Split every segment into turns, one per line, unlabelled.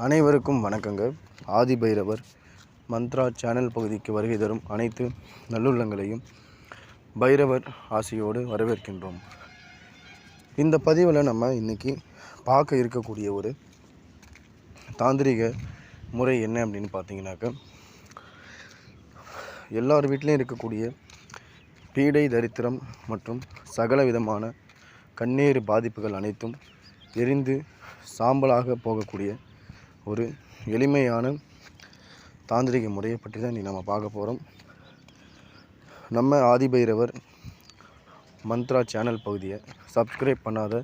அனைவருக்கும் வணக்கங்க ஆதி பைரவர் மந்த்ரா சேனல் பகுதிக்கு வருகை தரும் அனைத்து நல்லுள்ளங்களையும் பைரவர் ஆசையோடு வரவேற்கின்றோம். இந்த பதிவில் நம்ம இன்னைக்கு பார்க்க இருக்கக்கூடிய ஒரு தாந்திரிக முறை என்ன அப்படின்னு பார்த்தீங்கன்னாக்க எல்லார் வீட்லேயும் இருக்கக்கூடிய பீடை தரித்திரம் மற்றும் சகல விதமான கண்ணீர் பாதிப்புகள் அனைத்தும் எரிந்து சாம்பலாக போகக்கூடிய ஒரு எளிமையான தாந்திரிக முறையை பற்றி தான் இன்றைக்கி நம்ம பார்க்க போகிறோம் நம்ம ஆதிபைரவர் மந்த்ரா சேனல் பகுதியை சப்ஸ்கிரைப் பண்ணாத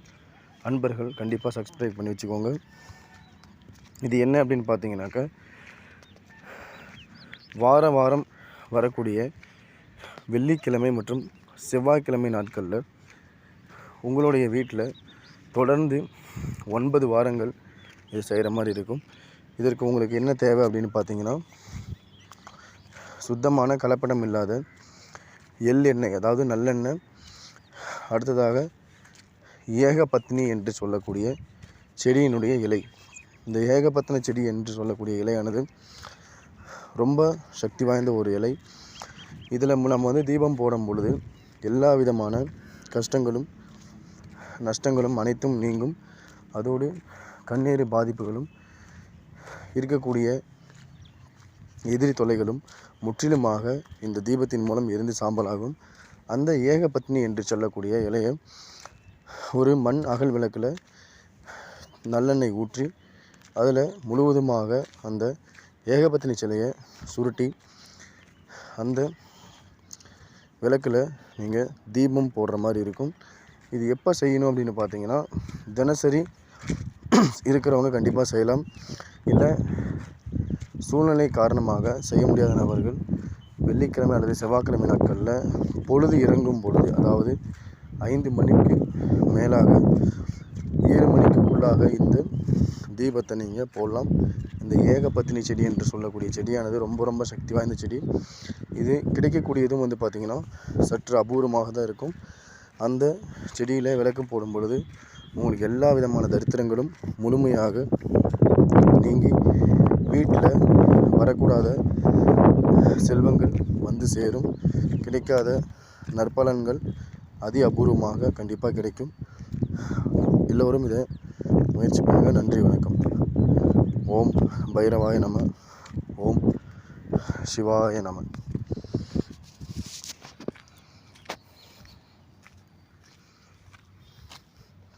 அன்பர்கள் கண்டிப்பாக சப்ஸ்கிரைப் பண்ணி வச்சுக்கோங்க. இது என்ன அப்படின்னு பார்த்தீங்கன்னாக்கா வார வாரம் வரக்கூடிய வெள்ளிக்கிழமை மற்றும் செவ்வாய்க்கிழமை நாட்களில் உங்களுடைய வீட்டில் தொடர்ந்து ஒன்பது வாரங்கள் இது செய்கிற மாதிரி இருக்கும். இதற்கு உங்களுக்கு என்ன தேவை அப்படின்னு பார்த்தீங்கன்னா சுத்தமான கலப்படம் இல்லாத எள் எண்ணெய் அதாவது நல்லெண்ணெய் அடுத்ததாக ஏகபத்னி என்று சொல்லக்கூடிய செடியினுடைய இலை. இந்த ஏகபத்தின செடி என்று சொல்லக்கூடிய இலையானது ரொம்ப சக்தி வாய்ந்த ஒரு இலை. இதில் நம்ம வந்து தீபம் போடும் பொழுது எல்லா விதமான கஷ்டங்களும் நஷ்டங்களும் அனைத்தும் நீங்கும். அதோடு கண்ணீர் பாதிப்புகளும் இருக்கக்கூடிய எதிரி தொலைகளும் முற்றிலுமாக இந்த தீபத்தின் மூலம் எரிந்து சாம்பலாகும். அந்த ஏகபத்னி என்று சொல்லக்கூடிய இலையை ஒரு மண் அகல் விளக்கில் நல்லெண்ணெய் ஊற்றி அதில் முழுவதுமாக அந்த ஏகபத்தினி சிலையை சுருட்டி அந்த விளக்கில் நீங்கள் தீபம் போடுற மாதிரி இருக்கும். இது எப்போ செய்யணும் அப்படின்னு பார்த்தீங்கன்னா தினசரி இருக்கிறவங்க கண்டிப்பாக செய்யலாம். இல்லை சூழ்நிலை காரணமாக செய்ய முடியாத நபர்கள் வெள்ளிக்கிழமை அல்லது செவ்வாய்க்கிழமை நாட்களில் பொழுது இறங்கும் பொழுது அதாவது ஐந்து மணிக்கு மேலாக ஏழு மணிக்குள்ளாக இந்த தீபத்தை நீங்கள் போடலாம். இந்த ஏகபத்தினி செடி என்று சொல்லக்கூடிய செடியானது ரொம்ப ரொம்ப சக்தி வாய்ந்த செடி. இது கிடைக்கக்கூடியதும் வந்து பார்த்திங்கன்னா சற்று அபூர்வமாக தான் இருக்கும். அந்த செடியில் விளக்கு போடும் பொழுது உங்களுக்கு எல்லா விதமான தரித்திரங்களும் முழுமையாக நீங்கி வீட்டில் வரக்கூடாத செல்வங்கள் வந்து சேரும். கிடைக்காத நற்பலன்கள் அதி அபூர்வமாக கண்டிப்பாக கிடைக்கும். எல்லோரும் இதை முயற்சி பண்ணுங்கள் நன்றி வணக்கம். ஓம் பைரவாய நம. ஓம் சிவாய நமன்